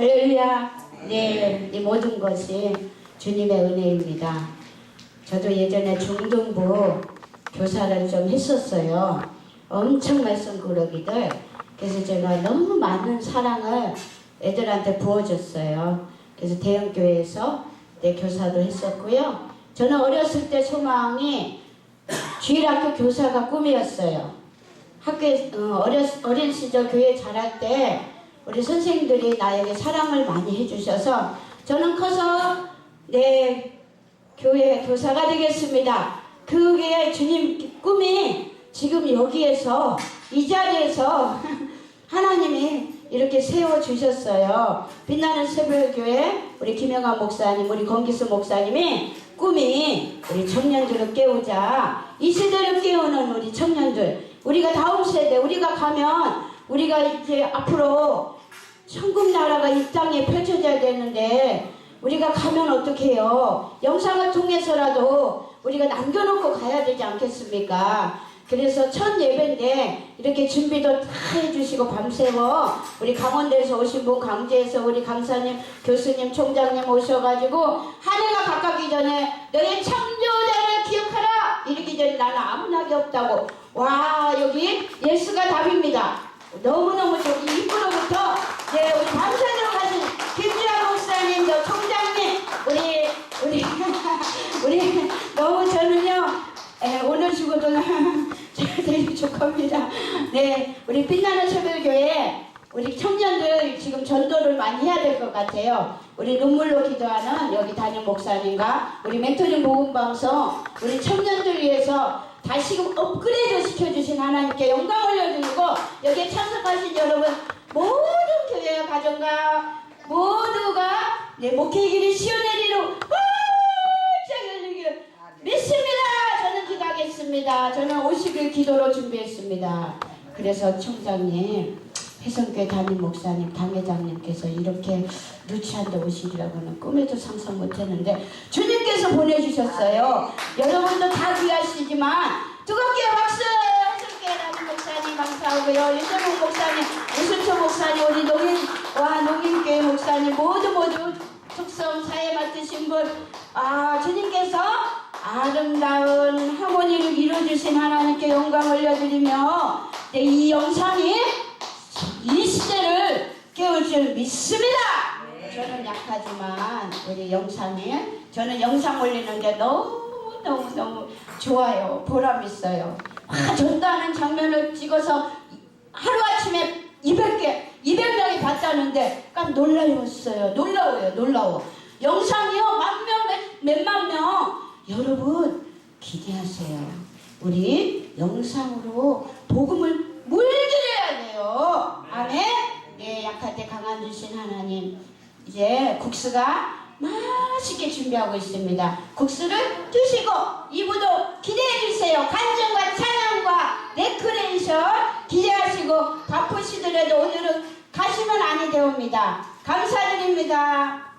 할렐루야. 네, 이 모든 것이 주님의 은혜입니다. 저도 예전에 중등부 교사를 좀 했었어요. 엄청 말씀 구르기들. 그래서 제가 너무 많은 사랑을 애들한테 부어줬어요. 그래서 대형교회에서 내 교사도 했었고요. 저는 어렸을 때 소망이 주일학교 교사가 꿈이었어요. 학교에 어, 어렸, 어린 시절 교회 자랄 때 우리 선생님들이 나에게 사랑을 많이 해주셔서 저는 커서 내 교회 교사가 되겠습니다. 그게 주님 꿈이 지금 여기에서 이 자리에서 하나님이 이렇게 세워 주셨어요. 빛나는 새벽교회 우리 김영환 목사님, 우리 건기수 목사님이 꿈이 우리 청년들을 깨우자 이 시대를 깨우는 우리 청년들 우리가 다음 세대 우리가 가면 우리가 이제 앞으로 천국 나라가 이 땅에 펼쳐져야 되는데 우리가 가면 어떻게 해요? 영상을 통해서라도 우리가 남겨놓고 가야 되지 않겠습니까? 그래서 첫 예배인데 이렇게 준비도 다 해주시고 밤새워 우리 강원도에서 오신 분 강제에서 우리 강사님 교수님 총장님 오셔가지고 한 해가 가깝기 전에 너의 창조자를 기억하라 이렇게 전에 나는 아무 낙이 없다고 와 여기 예수가 답입니다 너무너무 저기 입구로부터 네 우리 밤새도록 하신 김주환 목사님 저 총장님 우리 우리 우리 너무 저는요 에, 오늘 죽어도는 제가 되게 축하합니다. 네, 우리 빛나는 새별교회 우리 청년들 지금 전도를 많이 해야 될 것 같아요. 우리 눈물로 기도하는 여기 담임 목사님과 우리 멘토링 모금방송 우리 청년들 위해서 다시금 업그레이드 시켜주신 하나님께 영광 올려드리고 여기에 참석하신 여러분 모든 교회 가정과 모두가 네, 목회의 길이 시원해리로 활짝 열리기를 믿습니다. 저는 기도하겠습니다. 저는 50일 기도로 준비했습니다. 그래서 총장님, 해성교회 담임 목사님, 당회장님께서 이렇게 누치한데 오시리라고는 꿈에도 상상 못했는데 주님께서 보내주셨어요. 여러분도 다 귀하시지만 뜨겁게 박수! 해성교회 담임 목사님 감사하고요. 윤정국 목사님, 우순초 목사님, 우리 농인, 와 농인교회 목사님 모두 모두 특성 사회 맡으신 분, 아 주님께서 아름다운 하모니를 이루어주신 하나님께 영광 올려드리며 네, 이 영상이 이 시대를 깨울 줄 믿습니다. 저는 약하지만 우리 영상이 저는 영상 올리는데 너무 너무 너무 좋아요. 보람 있어요. 와 전도하는 장면을 찍어서 하루 아침에 200개 200명이 봤다는데 깜 놀라웠어요. 놀라워요. 놀라워. 영상이요 만 명 몇만 명 여러분 기대하세요. 우리 영상으로 복음을 물들여야 돼요. 아멘. 네, 약할 때 강한 주신 하나님. 이제 국수가 맛있게 준비하고 있습니다. 국수를 드시고 이부도 기대해 주세요. 간증과 찬양과 레크레이션 기대하시고 바쁘시더라도 오늘은 가시면 아니 되옵니다. 감사드립니다.